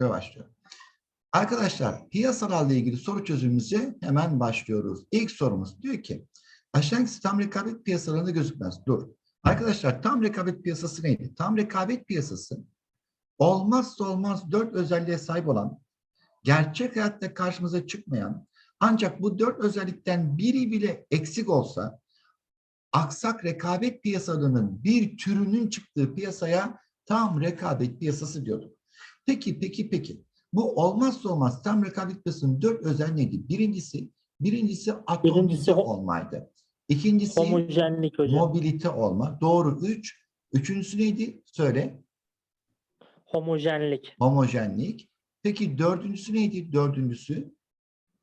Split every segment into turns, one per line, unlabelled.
Ve başlıyor. Arkadaşlar piyasalarla ilgili soru çözümümüze hemen başlıyoruz. İlk sorumuz diyor ki aşağıdaki tam rekabet piyasalarında gözükmez. Dur. Arkadaşlar tam rekabet piyasası neydi? Tam rekabet piyasası olmazsa olmaz dört özelliğe sahip olan gerçek hayatta karşımıza çıkmayan ancak bu dört özellikten biri bile eksik olsa aksak rekabet piyasalarının bir türünün çıktığı piyasaya tam rekabet piyasası diyorduk. Peki peki peki bu olmazsa olmaz tam rekabet piyasasının dört özel neydi? Birincisi birincisi atomize
Birincisi
olmaydı. İkincisi
Homojenlik hocam.
mobilite olma. Doğru üç. Üçüncüsü neydi? Söyle.
Homojenlik.
Homojenlik. Peki dördüncüsü neydi? Dördüncüsü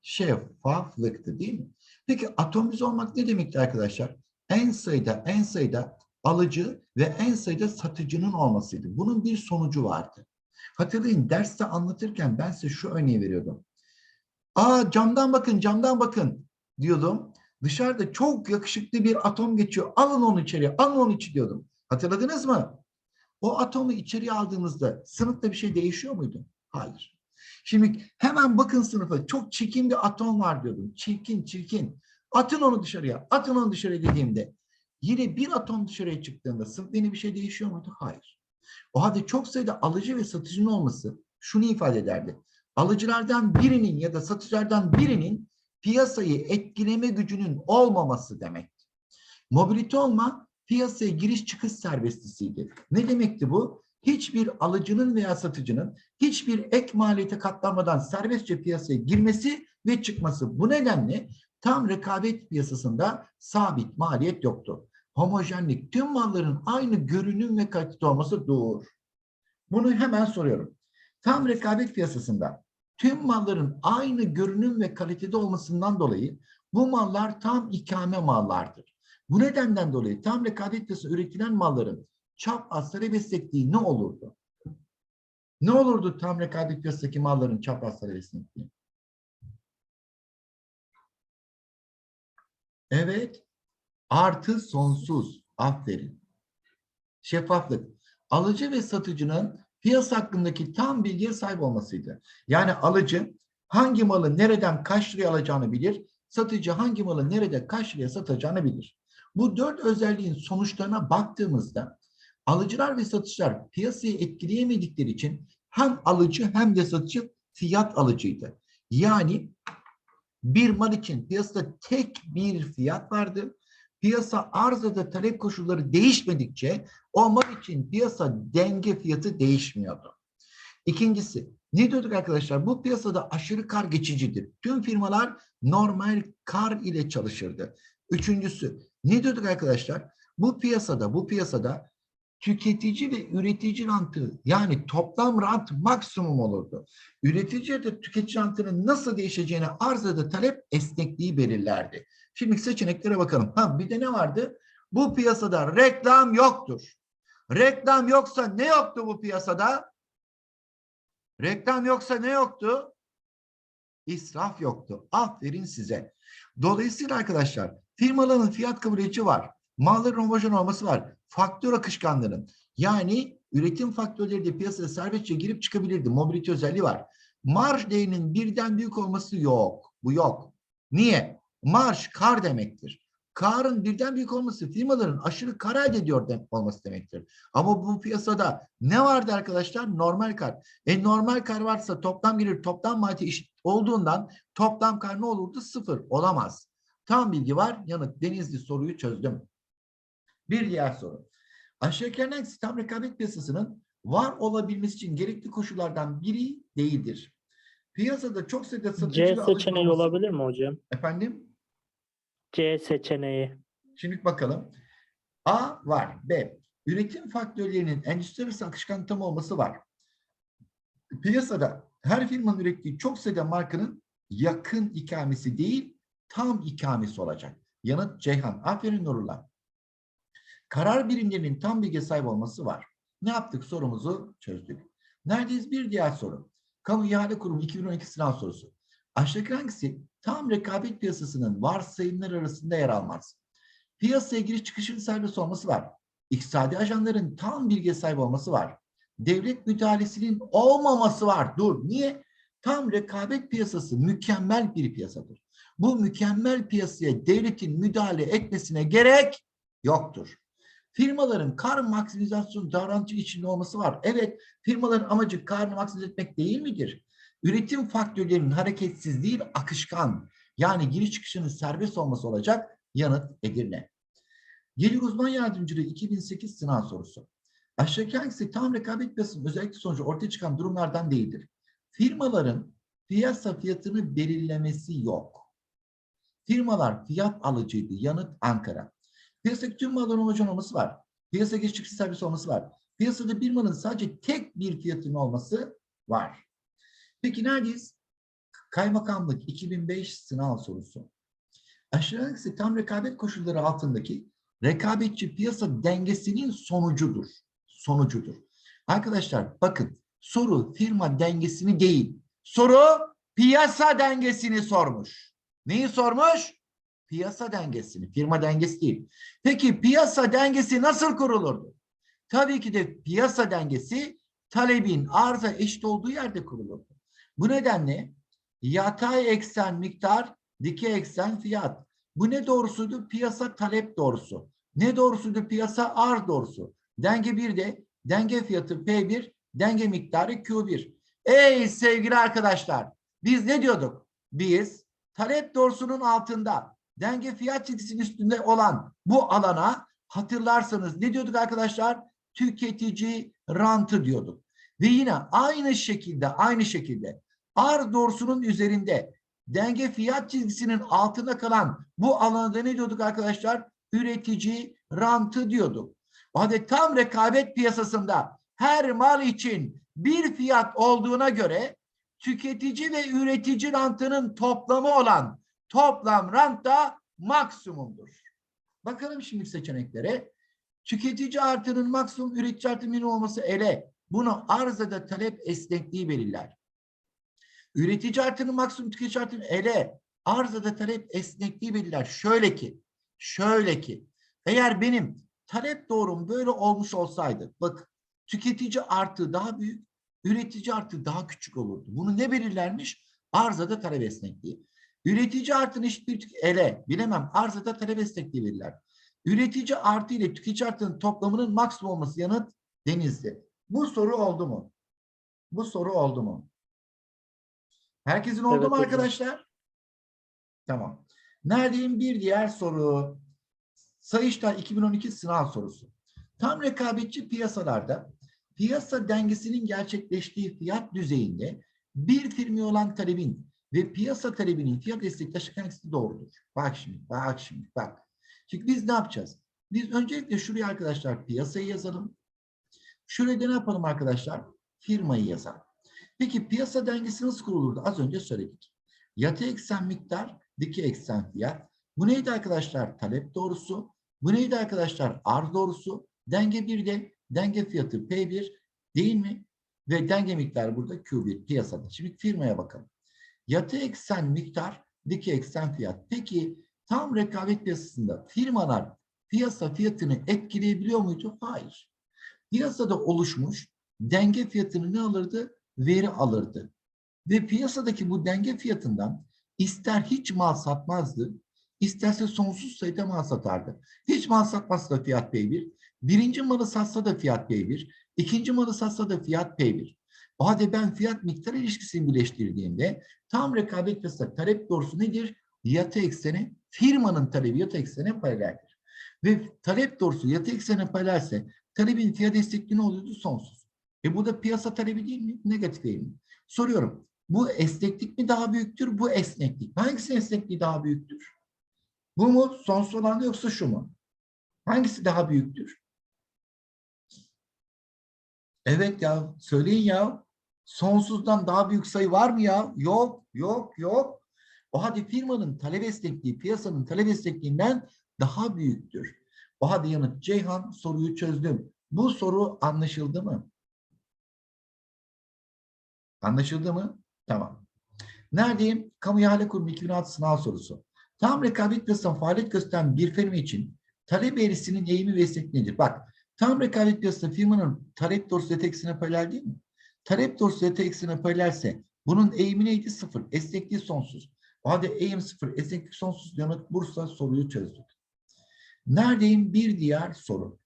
şeffaflıktı değil mi? Peki atomize olmak ne demekti arkadaşlar? En sayıda en sayıda alıcı ve en sayıda satıcının olmasıydı. Bunun bir sonucu vardı. Hatırlayın derste anlatırken ben size şu örneği veriyordum. Aa camdan bakın camdan bakın diyordum. Dışarıda çok yakışıklı bir atom geçiyor. Alın onu içeriye, alın onu içi diyordum. Hatırladınız mı? O atomu içeriye aldığımızda sınıfta bir şey değişiyor muydu? Hayır. Şimdi hemen bakın sınıfa çok çirkin bir atom var diyordum. Çirkin çirkin. Atın onu dışarıya. Atın onu dışarıya dediğimde yine bir atom dışarıya çıktığında sınıfta yine bir şey değişiyor muydu? Hayır. O halde çok sayıda alıcı ve satıcının olması şunu ifade ederdi. Alıcılardan birinin ya da satıcılardan birinin piyasayı etkileme gücünün olmaması demek. Mobilite olma piyasaya giriş çıkış serbestlisiydi. Ne demekti bu? Hiçbir alıcının veya satıcının hiçbir ek maliyete katlanmadan serbestçe piyasaya girmesi ve çıkması. Bu nedenle tam rekabet piyasasında sabit maliyet yoktu. Homojenlik tüm malların aynı görünüm ve kalite olması doğru. Bunu hemen soruyorum. Tam rekabet piyasasında tüm malların aynı görünüm ve kalitede olmasından dolayı bu mallar tam ikame mallardır. Bu nedenden dolayı tam rekabet piyasasında üretilen malların çap asları beslettiği ne olurdu? Ne olurdu tam rekabet piyasadaki malların çap asları beslettiği? Evet. Artı sonsuz. Aferin. Şeffaflık. Alıcı ve satıcının piyasa hakkındaki tam bilgiye sahip olmasıydı. Yani alıcı hangi malı nereden kaç liraya alacağını bilir, satıcı hangi malı nerede kaç liraya satacağını bilir. Bu dört özelliğin sonuçlarına baktığımızda alıcılar ve satıcılar piyasayı etkileyemedikleri için hem alıcı hem de satıcı fiyat alıcıydı. Yani bir mal için piyasada tek bir fiyat vardı. Piyasa arzada talep koşulları değişmedikçe o mal için piyasa denge fiyatı değişmiyordu. İkincisi, ne diyorduk arkadaşlar? Bu piyasada aşırı kar geçicidir. Tüm firmalar normal kar ile çalışırdı. Üçüncüsü, ne diyorduk arkadaşlar? Bu piyasada, bu piyasada tüketici ve üretici rantı yani toplam rant maksimum olurdu. Üretici ya tüketici rantının nasıl değişeceğini arz talep esnekliği belirlerdi. Şimdi seçeneklere bakalım. Ha bir de ne vardı? Bu piyasada reklam yoktur. Reklam yoksa ne yoktu bu piyasada? Reklam yoksa ne yoktu? İsraf yoktu. Aferin size. Dolayısıyla arkadaşlar firmaların fiyat edici var. Malların homojen olması var. Faktör akışkanlığının yani üretim faktörleri de piyasaya serbestçe girip çıkabilirdi. Mobilite özelliği var. Marj değerinin birden büyük olması yok. Bu yok. Niye? Marj kar demektir. Karın birden büyük olması firmaların aşırı kar elde ediyor dem- olması demektir. Ama bu piyasada ne vardı arkadaşlar? Normal kar. E normal kar varsa toplam gelir toplam maliyeti eşit olduğundan toplam kar ne olurdu? Sıfır. Olamaz. Tam bilgi var. Yanıt Denizli soruyu çözdüm. Bir diğer soru. Aşağıdakilerden hangisi tam rekabet piyasasının var olabilmesi için gerekli koşullardan biri değildir? Piyasada çok sayıda satıcı
C
ve alıcı
seçeneği olabilir mi hocam?
Efendim?
C seçeneği.
Şimdi bakalım. A var. B. Üretim faktörlerinin endüstri arası akışkan tam olması var. Piyasada her firmanın ürettiği çok sayıda markanın yakın ikamesi değil, tam ikamesi olacak. Yanıt Ceyhan. Aferin Nurullah. Karar birimlerinin tam bilgi sahip olması var. Ne yaptık? Sorumuzu çözdük. Neredeyiz? Bir diğer soru. Kamu İhale Kurumu 2012 sınav sorusu. Aşağıdaki hangisi tam rekabet piyasasının varsayımlar arasında yer almaz? Piyasaya giriş çıkışın serbest olması var. İktisadi ajanların tam bilgiye sahip olması var. devlet müdahalesinin olmaması var. Dur. Niye? Tam rekabet piyasası mükemmel bir piyasadır. Bu mükemmel piyasaya devletin müdahale etmesine gerek yoktur. Firmaların kar maksimizasyon davranışı içinde olması var. Evet, firmaların amacı karını maksimize etmek değil midir? Üretim faktörlerinin hareketsiz değil, akışkan. Yani giriş çıkışının serbest olması olacak. Yanıt Edirne. Gelir uzman yardımcılığı 2008 sınav sorusu. Aşağıdaki hangisi tam rekabet piyasasının özellikle sonucu ortaya çıkan durumlardan değildir? Firmaların piyasa fiyatını belirlemesi yok. Firmalar fiyat alıcıydı. Yanıt Ankara. Piyasadaki tüm malların homojen olması var. Piyasa çıkış servis olması var. Piyasada bir malın sadece tek bir fiyatının olması var. Peki neredeyiz? Kaymakamlık 2005 sınav sorusu. Aşağıdaki tam rekabet koşulları altındaki rekabetçi piyasa dengesinin sonucudur. Sonucudur. Arkadaşlar bakın soru firma dengesini değil. Soru piyasa dengesini sormuş. Neyi sormuş? Piyasa dengesini. Firma dengesi değil. Peki piyasa dengesi nasıl kurulurdu? Tabii ki de piyasa dengesi talebin arıza eşit olduğu yerde kurulurdu. Bu nedenle yatay eksen miktar, dikey eksen fiyat. Bu ne doğrusuydu? Piyasa talep doğrusu. Ne doğrusuydu? Piyasa arz doğrusu. Denge 1'de denge fiyatı P1, denge miktarı Q1. Ey sevgili arkadaşlar, biz ne diyorduk? Biz talep doğrusunun altında denge fiyat çizgisinin üstünde olan bu alana hatırlarsanız ne diyorduk arkadaşlar? Tüketici rantı diyorduk. Ve yine aynı şekilde aynı şekilde arz doğrusunun üzerinde denge fiyat çizgisinin altında kalan bu alanda ne diyorduk arkadaşlar? Üretici rantı diyorduk. O halde tam rekabet piyasasında her mal için bir fiyat olduğuna göre tüketici ve üretici rantının toplamı olan toplam rant da maksimumdur. Bakalım şimdi seçeneklere. Tüketici artının maksimum, üretici artının minimum olması ele. Bunu arzada talep esnekliği belirler. Üretici artının maksimum, tüketici artının ele. Arzada talep esnekliği belirler. Şöyle ki, şöyle ki. Eğer benim talep doğrum böyle olmuş olsaydı, bak tüketici artı daha büyük, üretici artı daha küçük olurdu. Bunu ne belirlermiş? Arzada talep esnekliği. Üretici artın eşit bir tük- ele. Bilemem. Arzada talep esnekliği verirler. Üretici artı ile tüketici artının toplamının maksimum olması yanıt denizli. Bu soru oldu mu? Bu soru oldu mu? Herkesin oldu
Evet
mu
hocam.
arkadaşlar? Tamam. Neredeyim? Bir diğer soru. Sayıştay 2012 sınav sorusu. Tam rekabetçi piyasalarda piyasa dengesinin gerçekleştiği fiyat düzeyinde bir firmaya olan talebin ve piyasa talebinin fiyat destek taşıyan hangisi doğrudur? Bak şimdi, bak şimdi, bak. Şimdi biz ne yapacağız? Biz öncelikle şuraya arkadaşlar piyasayı yazalım. Şuraya ne yapalım arkadaşlar? Firmayı yazalım. Peki piyasa dengesi nasıl kurulurdu? Az önce söyledik. Yatay eksen miktar, dikey eksen fiyat. Bu neydi arkadaşlar? Talep doğrusu. Bu neydi arkadaşlar? Arz doğrusu. Denge 1'de denge fiyatı P1 değil mi? Ve denge miktarı burada Q1 piyasada. Şimdi firmaya bakalım. Yatay eksen miktar, dikey eksen fiyat. Peki tam rekabet piyasasında firmalar piyasa fiyatını etkileyebiliyor muydu? Hayır. Piyasada oluşmuş denge fiyatını ne alırdı? Veri alırdı. Ve piyasadaki bu denge fiyatından ister hiç mal satmazdı, isterse sonsuz sayıda mal satardı. Hiç mal satmazsa da fiyat P1, birinci malı satsa da fiyat P1, ikinci malı satsa da fiyat P1. O halde ben fiyat miktar ilişkisini birleştirdiğimde tam rekabet piyasası talep doğrusu nedir? Yatay ekseni, firmanın talebi yatay eksene paraleldir. Ve talep doğrusu yatay eksene paralelse talebin fiyat destekli ne oluyordu? Sonsuz. E bu da piyasa talebi değil mi? Negatif eğilim. Soruyorum. Bu esneklik mi daha büyüktür? Bu esneklik. Hangisi esnekliği daha büyüktür? Bu mu? Sonsuz olan yoksa şu mu? Hangisi daha büyüktür? Evet ya. Söyleyin ya. Sonsuzdan daha büyük sayı var mı ya? Yok, yok, yok. O halde firmanın talep esnekliği piyasanın talep esnekliğinden daha büyüktür. O halde yanıt Ceyhan soruyu çözdüm. Bu soru anlaşıldı mı? Anlaşıldı mı? Tamam. Neredeyim? Kamu İhale Kurumu 2006 sınav sorusu. Tam rekabet piyasasında faaliyet gösteren bir firma için talep eğrisinin eğimi ve esnekliği nedir? Bak, Tam rekabet piyasasında firmanın talep doğrusu zeta eksene paralel değil mi? Talep doğrusu zeta eksene paralelse bunun eğimi neydi? Sıfır. Esnekliği sonsuz. O halde eğim sıfır, esneklik sonsuz yanıt Bursa soruyu çözdük. Neredeyim? Bir diğer soru.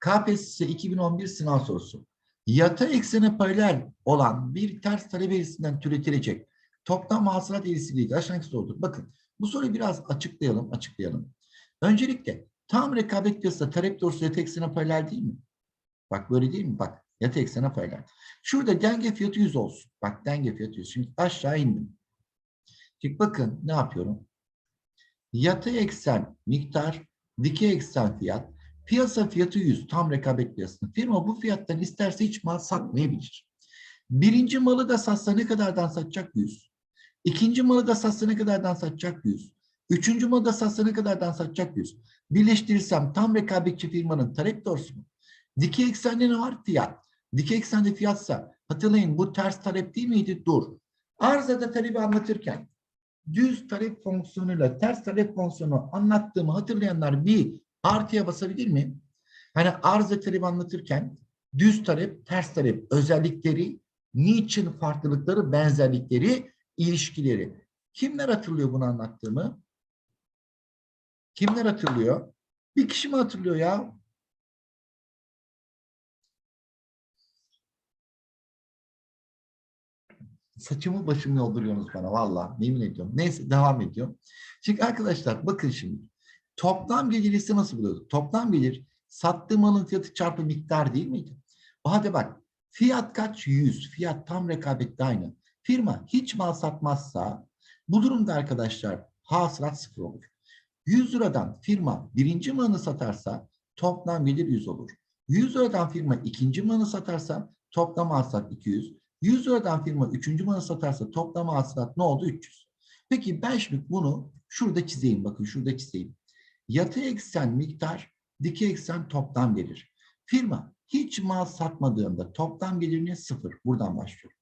KPSS 2011 sınav sorusu. Yatay eksene paralel olan bir ters talep eğrisinden türetilecek toplam hasılat eğrisiyle aşağıdaki sorudur. Bakın bu soruyu biraz açıklayalım, açıklayalım. Öncelikle tam rekabet piyasası talep doğrusu yatay eksene paralel değil mi? Bak böyle değil mi? Bak yatay eksene paralel. Şurada denge fiyatı 100 olsun. Bak denge fiyatı 100. Şimdi aşağı indim. Şimdi bakın ne yapıyorum? Yatay eksen miktar, dikey eksen fiyat, piyasa fiyatı 100 tam rekabet piyasası. Firma bu fiyattan isterse hiç mal satmayabilir. Birinci malı da satsa ne kadardan satacak? 100. İkinci malı da satsa ne kadardan satacak? 100. Üçüncü malı da satsa ne kadardan satacak? 100. Birleştirirsem tam rekabetçi firmanın talep doğrusu mu? Dikey eksende ne var? Fiyat. Dikey eksende fiyatsa hatırlayın bu ters talep değil miydi? Dur. Arzada talebi anlatırken düz talep fonksiyonuyla ters talep fonksiyonu anlattığımı hatırlayanlar bir artıya basabilir mi? Hani arz talebi anlatırken düz talep, ters talep özellikleri, niçin farklılıkları, benzerlikleri, ilişkileri. Kimler hatırlıyor bunu anlattığımı? Kimler hatırlıyor? Bir kişi mi hatırlıyor ya? Saçımı başımı yolduruyorsunuz bana valla yemin ediyorum. Neyse devam ediyorum. Şimdi arkadaşlar bakın şimdi. Toplam gelirisi nasıl buluyordu? Toplam gelir sattığı malın fiyatı çarpı miktar değil miydi? O halde bak fiyat kaç? 100. Fiyat tam rekabette aynı. Firma hiç mal satmazsa bu durumda arkadaşlar hasılat sıfır olur. 100 liradan firma birinci malını satarsa toplam gelir 100 olur. 100 liradan firma ikinci malını satarsa toplam hasılat 200. 100 liradan firma üçüncü malını satarsa toplam hasılat ne oldu? 300. Peki ben şimdi bunu şurada çizeyim. Bakın şurada çizeyim. Yatay eksen miktar, dikey eksen toplam gelir. Firma hiç mal satmadığında toplam gelirine sıfır. Buradan başlıyorum.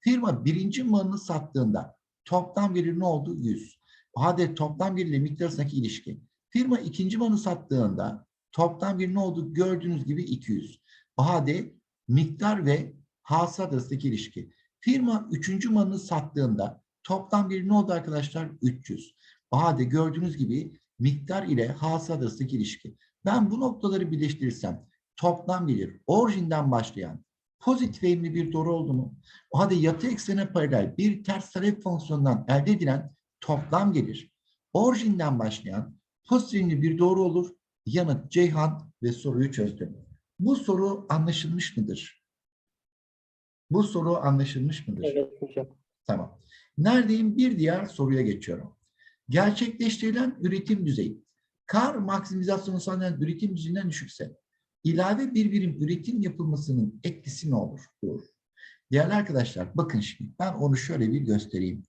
Firma birinci malını sattığında toplam gelir ne oldu? 100. O halde toplam gelir ile miktar arasındaki ilişki. Firma ikinci malını sattığında toplam gelir ne oldu? Gördüğünüz gibi 200. O halde miktar ve hasılat arasındaki ilişki. Firma üçüncü malını sattığında toplam gelir ne oldu arkadaşlar? 300. O halde gördüğünüz gibi miktar ile hasılat arasındaki ilişki. Ben bu noktaları birleştirirsem toplam gelir orijinden başlayan pozitif eğimli bir doğru oldu mu? O halde yatay eksene paralel bir ters talep fonksiyonundan elde edilen toplam gelir orijinden başlayan pozitif eğimli bir doğru olur. Yanıt Ceyhan ve soruyu çözdüm. Bu soru anlaşılmış mıdır? Bu soru anlaşılmış mıdır?
Evet hocam.
Tamam. Neredeyim? Bir diğer soruya geçiyorum. Gerçekleştirilen üretim düzeyi. Kar maksimizasyonu sağlayan üretim düzeyinden düşükse ilave bir birim üretim yapılmasının etkisi ne olur? Doğru. Değerli arkadaşlar bakın şimdi ben onu şöyle bir göstereyim.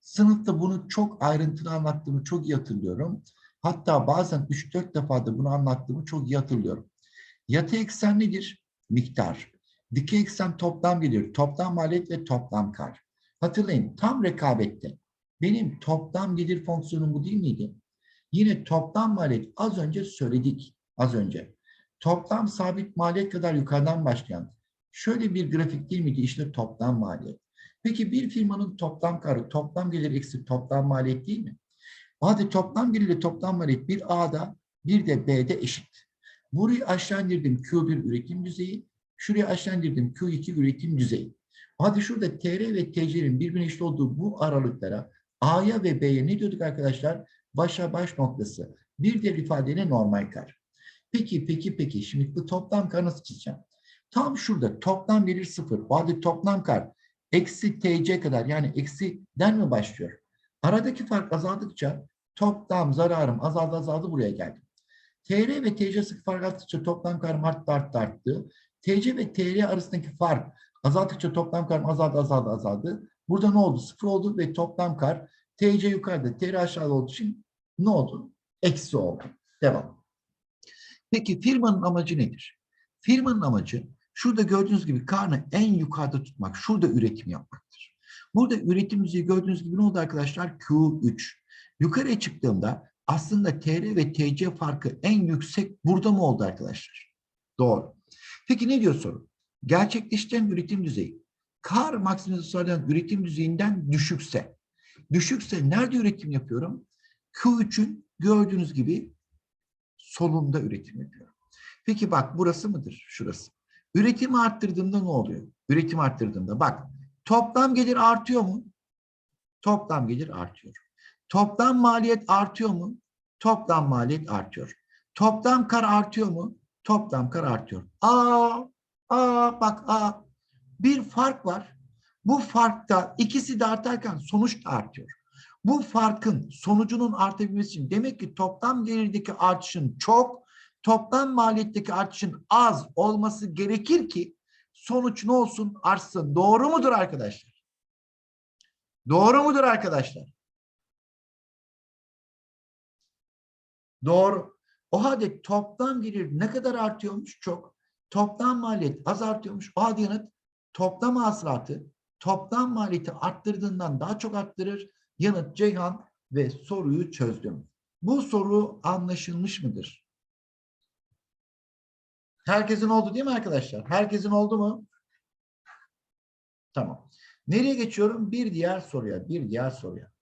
Sınıfta bunu çok ayrıntılı anlattığımı çok iyi hatırlıyorum. Hatta bazen 3-4 defa da bunu anlattığımı çok iyi hatırlıyorum. Yatay eksen nedir? Miktar. Dikey eksen toplam gelir, toplam maliyet ve toplam kar. Hatırlayın tam rekabette benim toplam gelir fonksiyonum bu değil miydi? Yine toplam maliyet az önce söyledik az önce. Toplam sabit maliyet kadar yukarıdan başlayan şöyle bir grafik değil miydi? İşte toplam maliyet. Peki bir firmanın toplam karı toplam gelir eksi toplam maliyet değil mi? Hadi toplam gelir ile toplam maliyet bir A'da bir de B'de eşit. Burayı aşağı indirdim Q1 üretim düzeyi. Şuraya aşağı indirdim Q2 üretim düzeyi. Hadi şurada TR ve TC'nin birbirine eşit olduğu bu aralıklara A'ya ve B'ye ne diyorduk arkadaşlar? Başa baş noktası. Bir diğer ifadeyle normal kar. Peki, peki, peki. Şimdi bu toplam kar nasıl çizeceğim? Tam şurada toplam gelir sıfır. O halde toplam kar eksi TC kadar yani eksiden mi başlıyor? Aradaki fark azaldıkça toplam zararım azaldı azaldı buraya geldim. TR ve TC sık fark arttıkça toplam karım arttı arttı arttı. TC ve TR arasındaki fark azaldıkça toplam karım azaldı azaldı azaldı. Burada ne oldu? Sıfır oldu ve toplam kar TC yukarıda, TR aşağıda olduğu için ne oldu? Eksi oldu. Devam. Peki firmanın amacı nedir? Firmanın amacı şurada gördüğünüz gibi karnı en yukarıda tutmak, şurada üretim yapmaktır. Burada üretim düzeyi gördüğünüz gibi ne oldu arkadaşlar? Q3. Yukarıya çıktığımda Aslında TR ve TC farkı en yüksek burada mı oldu arkadaşlar? Doğru. Peki ne diyor soru? Gerçekleştiren üretim düzeyi kar maksimizasyondan üretim düzeyinden düşükse düşükse nerede üretim yapıyorum? Q3'ün gördüğünüz gibi solunda üretim yapıyorum. Peki bak burası mıdır? Şurası. Üretimi arttırdığımda ne oluyor? Üretim arttırdığımda bak toplam gelir artıyor mu? Toplam gelir artıyor. Toplam maliyet artıyor mu? Toplam maliyet artıyor. Toplam kar artıyor mu? Toplam kar artıyor. Aa, aa bak aa. Bir fark var. Bu farkta ikisi de artarken sonuç da artıyor. Bu farkın sonucunun artabilmesi için demek ki toplam gelirdeki artışın çok, toplam maliyetteki artışın az olması gerekir ki sonuç ne olsun artsın. Doğru mudur arkadaşlar? Doğru mudur arkadaşlar? Doğru. O halde toplam gelir ne kadar artıyormuş? Çok. Toplam maliyet az artıyormuş. O halde yanıt toplam hasılatı toplam maliyeti arttırdığından daha çok arttırır. Yanıt Ceyhan ve soruyu çözdüm. Bu soru anlaşılmış mıdır? Herkesin oldu değil mi arkadaşlar? Herkesin oldu mu? Tamam. Nereye geçiyorum? Bir diğer soruya, bir diğer soruya.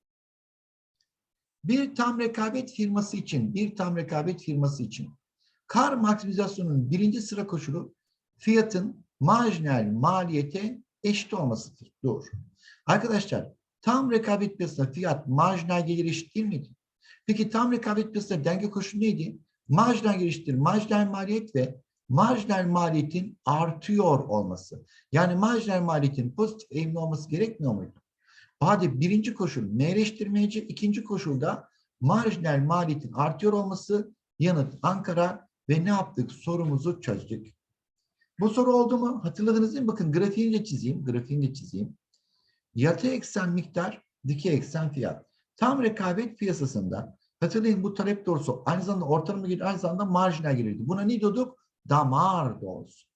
Bir tam rekabet firması için, bir tam rekabet firması için kar maksimizasyonunun birinci sıra koşulu fiyatın marjinal maliyete eşit olmasıdır. Doğru. Arkadaşlar tam rekabet piyasasında fiyat marjinal gelir eşit değil miydi? Peki tam rekabet piyasasında denge koşulu neydi? Marjinal gelir eşittir. Marjinal maliyet ve marjinal maliyetin artıyor olması. Yani marjinal maliyetin pozitif eğimli olması gerekmiyor muydu? Hadi birinci koşul meğleştirmeci, ikinci koşulda marjinal maliyetin artıyor olması yanıt Ankara ve ne yaptık? Sorumuzu çözdük. Bu soru oldu mu? Hatırladınız değil mi? Bakın grafiğini de çizeyim. Grafiğini de çizeyim. Yatay eksen miktar, dikey eksen fiyat. Tam rekabet piyasasında hatırlayın bu talep doğrusu aynı zamanda ortalama gelir, aynı zamanda marjinal gelirdi. Buna ne diyorduk? Damar doğrusu.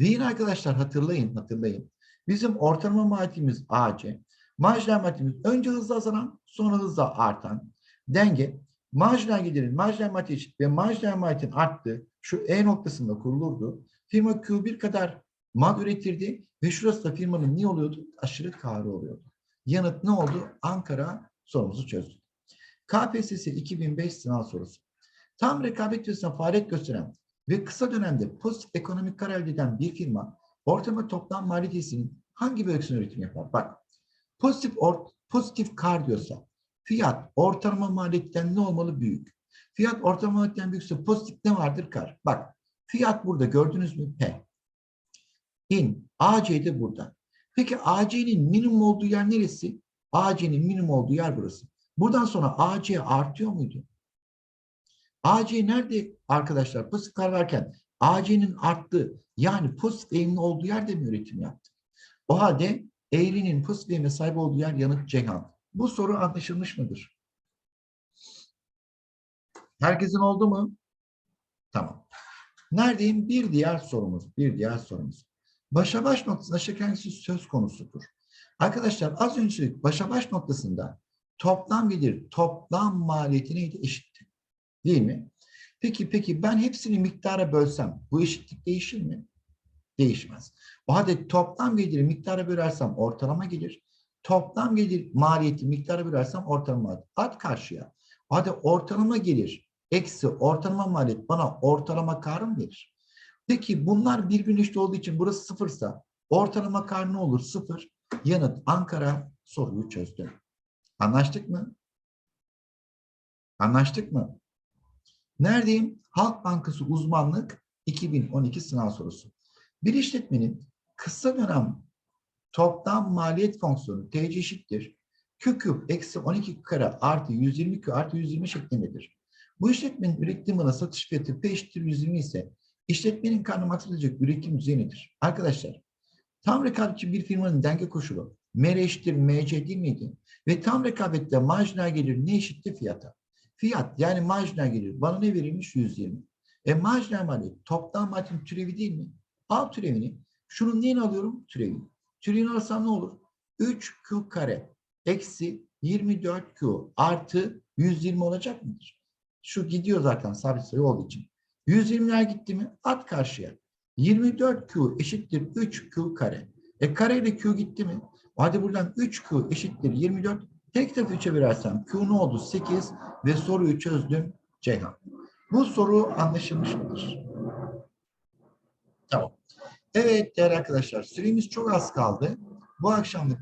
Ve yine arkadaşlar hatırlayın, hatırlayın. Bizim ortalama maliyetimiz AC. Marjinal maliyetimiz önce hızla azalan, sonra hızla artan. Denge, marjinal gelirin, marjinal maliyet ve marjinal maliyetin arttığı şu E noktasında kurulurdu. Firma Q1 kadar mal üretirdi ve şurası da firmanın ne oluyordu? Aşırı karı oluyordu. Yanıt ne oldu? Ankara sorumuzu çözdü. KPSS 2005 sınav sorusu. Tam rekabet piyasasında faaliyet gösteren ve kısa dönemde pozitif ekonomik kar elde eden bir firma ortalama toplam maliyetinin hangi bölgesine üretim yapar? Bak pozitif or, pozitif kar diyorsa fiyat ortalama maliyetten ne olmalı? Büyük. Fiyat ortalama maliyetten büyükse pozitif ne vardır? Kar. Bak fiyat burada gördünüz mü? P. İn. AC de burada. Peki AC'nin minimum olduğu yer neresi? AC'nin minimum olduğu yer burası. Buradan sonra AC artıyor muydu? AC nerede arkadaşlar? Pozitif kar varken AC'nin arttığı yani pozitif eğimli olduğu yerde mi üretim yaptı? O halde eğrinin pozitif eğime sahip olduğu yer yanıt Ceyhan. Bu soru anlaşılmış mıdır? Herkesin oldu mu? Tamam. Neredeyim? Bir diğer sorumuz. Bir diğer sorumuz. Başa baş noktasında şekerlisi söz konusudur. Arkadaşlar az önce. Başa baş noktasında toplam gelir toplam maliyetine eşittir. Değil mi? Peki peki ben hepsini miktara bölsem bu eşitlik değişir mi? Değişmez. O halde toplam geliri miktara bölersem ortalama gelir. Toplam gelir maliyeti miktara bölersem ortalama at karşıya. O halde ortalama gelir eksi ortalama maliyet bana ortalama kar mı verir? Peki bunlar birbirine eşit olduğu için burası sıfırsa ortalama kar ne olur? Sıfır. Yanıt Ankara soruyu çözdü. Anlaştık mı? Anlaştık mı? Neredeyim? Halk Bankası uzmanlık 2012 sınav sorusu. Bir işletmenin kısa dönem toplam maliyet fonksiyonu TC eşittir. Q küp eksi 12 kare artı 120 Q artı 120 şeklindedir. Bu işletmenin üretim malına satış fiyatı P eşittir 120 ise işletmenin karnı maksatlayacak üretim düzeyi? Arkadaşlar tam rekabetçi bir firmanın denge koşulu M eşittir MC değil miydi? Ve tam rekabette marjinal gelir ne eşitti fiyata? Fiyat yani marjinal gelir bana ne verilmiş? 120. E marjinal maliyet toplam maliyetin türevi değil mi? Al türevini. Şunun neyini alıyorum? Türevini. Türevini alırsam ne olur? 3Q kare eksi 24Q artı 120 olacak mıdır? Şu gidiyor zaten sabit sayı olduğu için. 120'ler gitti mi? At karşıya. 24Q eşittir 3Q kare. E kare ile Q gitti mi? Hadi buradan 3Q eşittir 24. Tek tarafı 3'e bölersem Q ne oldu? 8 ve soruyu çözdüm Ceyhan. Bu soru anlaşılmış mıdır? Tamam. Evet değerli arkadaşlar süremiz çok az kaldı. Bu akşamlık